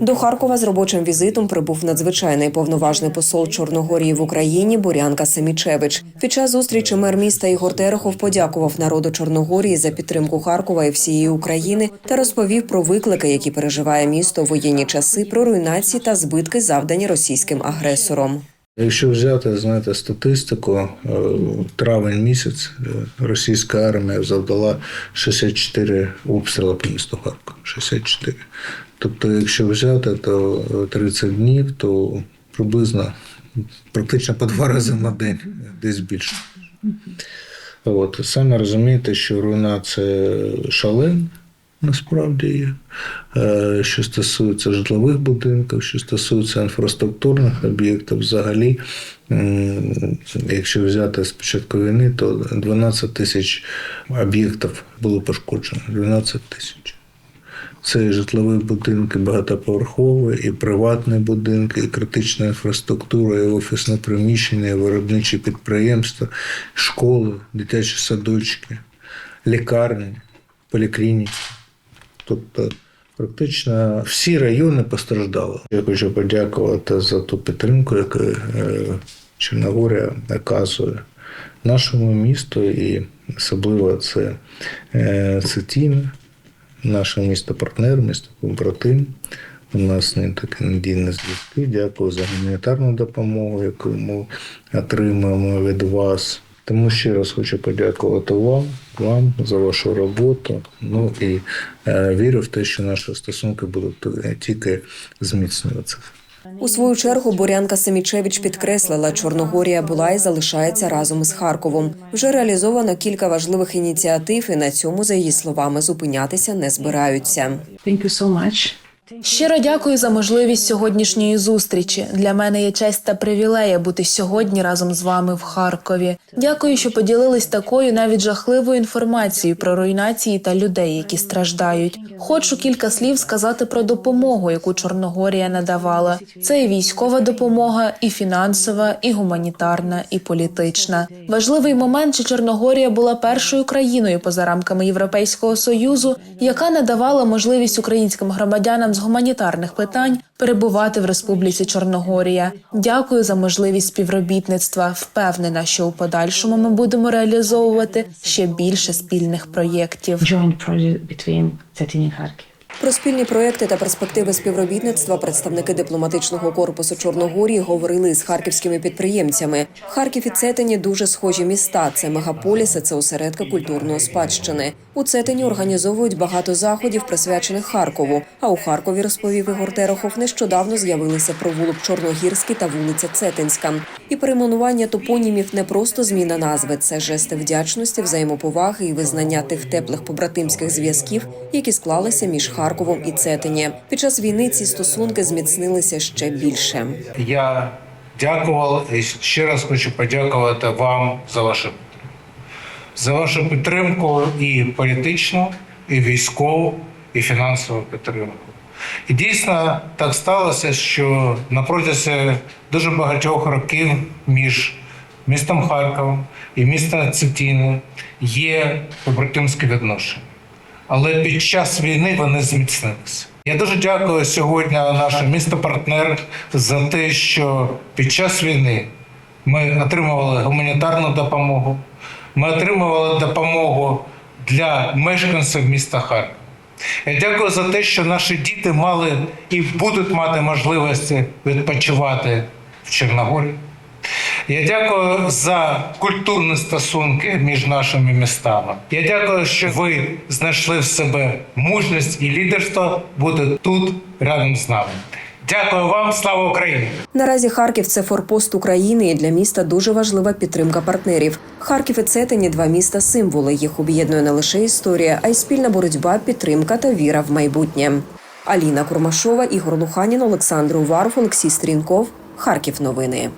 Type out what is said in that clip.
До Харкова з робочим візитом прибув надзвичайний повноважний посол Чорногорії в Україні Бурянка Семічевич. Під час зустрічі мер міста Ігор Терехов подякував народу Чорногорії за підтримку Харкова і всієї України та розповів про виклики, які переживає місто в воєнні часи, про руйнації та збитки, завдані російським агресором. Якщо взяти, знаєте, статистику, е, травень місяць е, російська армія завдала 64 обстріли по місту Харкова. 64. Тобто, якщо взяти, то 30 днів, то приблизно практично по два рази на день, десь більше. От, самі розумієте, що руйнація шалена насправді є. Е, Що стосується житлових будинків, що стосується інфраструктурних об'єктів, взагалі, якщо взяти з початку війни, то 12 тисяч об'єктів було пошкоджено. 12 тисяч. Це і житлові будинки багатоповерхові, і приватні будинки, і критична інфраструктура, і офісне приміщення, і виробничі підприємства, школи, дитячі садочки, лікарні, поліклініки. Тобто практично всі райони постраждали. Я хочу подякувати за ту підтримку, яку е, Чорногорія оказує нашому місту, і особливо це, е, це наше місто партнер, місто побратим. У нас не таке надійне зв'язки. Дякую за гуманітарну допомогу, яку ми отримуємо від вас. Тому ще раз хочу подякувати вам, вам за вашу роботу. Ну і е, вірю в те, що наші стосунки будуть тільки зміцнюватися. У свою чергу Борянка Семічевич підкреслила, Чорногорія була і залишається разом із Харковом. Вже реалізовано кілька важливих ініціатив, і на цьому, за її словами, зупинятися не збираються. Much. Щиро дякую за можливість сьогоднішньої зустрічі. Для мене є честь та привілея бути сьогодні разом з вами в Харкові. Дякую, що поділились такою навіть жахливою інформацією про руйнації та людей, які страждають. Хочу кілька слів сказати про допомогу, яку Чорногорія надавала. Це і військова допомога, і фінансова, і гуманітарна, і політична. Важливий момент, що Чорногорія була першою країною поза рамками Європейського союзу, яка надавала можливість українським громадянам з гуманітарних питань перебувати в Республіці Чорногорія. Дякую за можливість співробітництва. Впевнена, що у подальшому ми будемо реалізовувати ще більше спільних проєктів. Про спільні проекти та перспективи співробітництва представники дипломатичного корпусу Чорногорії говорили з харківськими підприємцями. Харків і Цетені дуже схожі міста. Це мегаполіси, це осередки культурної спадщини. У Цетені організовують багато заходів, присвячених Харкову. А у Харкові розповів Ігор Терехов, нещодавно з'явилися провулок Чорногірський та вулиця Цетинська. І перейменування топонімів не просто зміна назви, це жести вдячності, взаємоповаги і визнання тих теплих побратимських зв'язків, які склалися між Харковом і Цетені. Під час війни ці стосунки зміцнилися ще більше. Я дякував і ще раз хочу подякувати вам за вашу за вашу підтримку і політичну, і військову, і фінансову підтримку. І дійсно так сталося, що на протязі дуже багатьох років між містом Харковом і містом Цитіни є побратимські відношення. Але під час війни вони зміцнилися. Я дуже дякую сьогодні нашому місто-партнер за те, що під час війни ми отримували гуманітарну допомогу, ми отримували допомогу для мешканців міста Харкова. Я дякую за те, що наші діти мали і будуть мати можливості відпочивати в Чорногорі. Я дякую за культурні стосунки між нашими містами. Я дякую, що ви знайшли в себе мужність і лідерство бути тут рядом з нами. Дякую вам, слава Україні! Наразі Харків це форпост України, і для міста дуже важлива підтримка партнерів. Харків і Цетині – два міста символи. Їх об'єднує не лише історія, а й спільна боротьба, підтримка та віра в майбутнє. Аліна Курмашова, Ігор Луханін, Олександр Уваров, Олексій Стрінков. Харків. Новини.